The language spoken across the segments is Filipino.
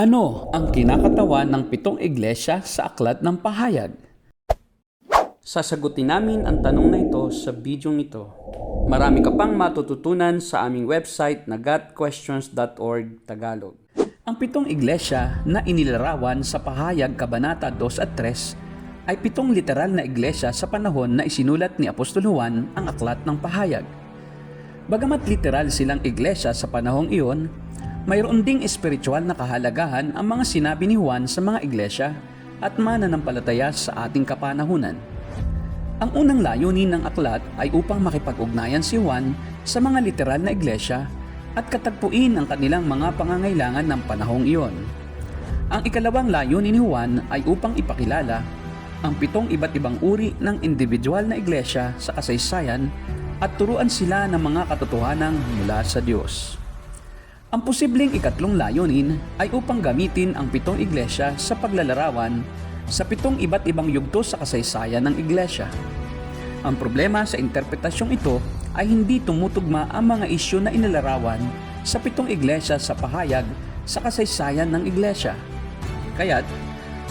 Ano ang kinakatawan ng pitong iglesia sa aklat ng pahayag? Sasagutin namin ang tanong na ito sa bidyong ito. Marami ka pang matututunan sa aming website na gotquestions.org Tagalog. Ang pitong iglesia na inilarawan sa pahayag Kabanata 2 at 3 ay pitong literal na iglesia sa panahon na isinulat ni Apostol Juan ang aklat ng pahayag. Bagamat literal silang iglesia sa panahong iyon, mayroon ding espiritual na kahalagahan ang mga sinabi ni Juan sa mga iglesia at mananampalataya sa ating kapanahunan. Ang unang layunin ng aklat ay upang makipag-ugnayan si Juan sa mga literal na iglesia at katagpuin ang kanilang mga pangangailangan ng panahong iyon. Ang ikalawang layunin ni Juan ay upang ipakilala ang pitong iba't ibang uri ng individual na iglesia sa kasaysayan at turuan sila ng mga katotohanan mula sa Diyos. Ang posibleng ikatlong layunin ay upang gamitin ang pitong iglesia sa paglalarawan sa pitong iba't ibang yugto sa kasaysayan ng iglesia. Ang problema sa interpretasyong ito ay hindi tumutugma ang mga isyu na inilarawan sa pitong iglesia sa pahayag sa kasaysayan ng iglesia. Kaya't,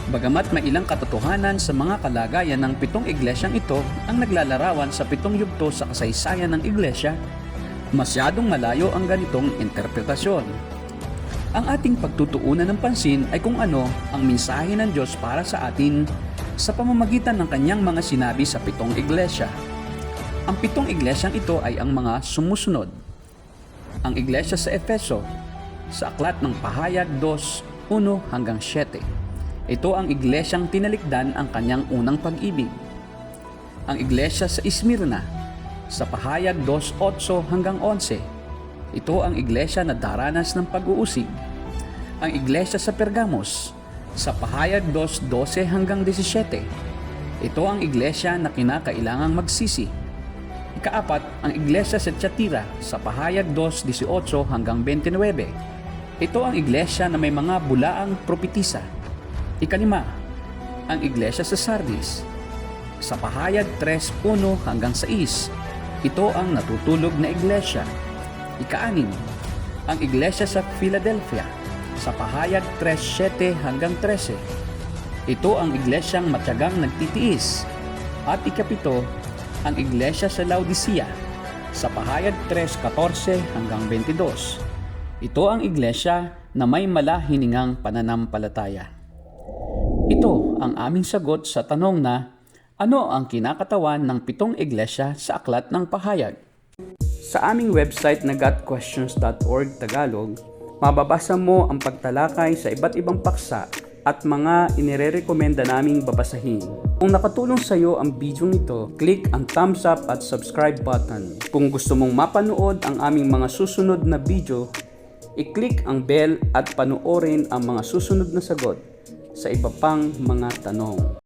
bagamat may ilang katotohanan sa mga kalagayan ng pitong iglesyang ito ang naglalarawan sa pitong yugto sa kasaysayan ng iglesia, masyadong malayo ang ganitong interpretasyon. Ang ating pagtutuunan ng pansin ay kung ano ang mensahe ng Diyos para sa atin sa pamamagitan ng kanyang mga sinabi sa pitong iglesia. Ang pitong iglesyang ito ay ang mga sumusunod. Ang iglesia sa Efeso, sa aklat ng Pahayag 2, 1 hanggang 7. Ito ang iglesyang tinalikdan ang kanyang unang pag-ibig. Ang iglesia sa Ismirna, sa Pahayag 2.8 hanggang 11. Ito ang iglesia na daranas ng pag-uusig. Ang iglesia sa Pergamos, sa Pahayag 2.12 hanggang 17. Ito ang iglesia na kinakailangang magsisi. Ikaapat, ang iglesia sa Tiatira, sa Pahayag 2.18 hanggang 29. Ito ang iglesia na may mga bulaang propetisa. Ikalima, ang iglesia sa Sardis, sa Pahayag 3.1 hanggang 6. Ito ang natutulog na iglesia. Ikaanim, ang iglesia sa Philadelphia sa Pahayag 3.7 hanggang 13. Ito ang iglesyang matyagang nagtitiis. At ikapito, ang iglesia sa Laodicea sa Pahayag 3.14 hanggang 22. Ito ang iglesia na may malahiningang pananampalataya. Ito ang aming sagot sa tanong na ano ang kinakatawan ng pitong iglesia sa aklat ng pahayag? Sa aming website na gotquestions.org Tagalog, mababasa mo ang pagtalakay sa iba't ibang paksa at mga inirerekomenda naming babasahin. Kung nakatulong sa iyo ang video nito, click ang thumbs up at subscribe button. Kung gusto mong mapanood ang aming mga susunod na video, i-click ang bell at panoorin ang mga susunod na sagot sa iba pang mga tanong.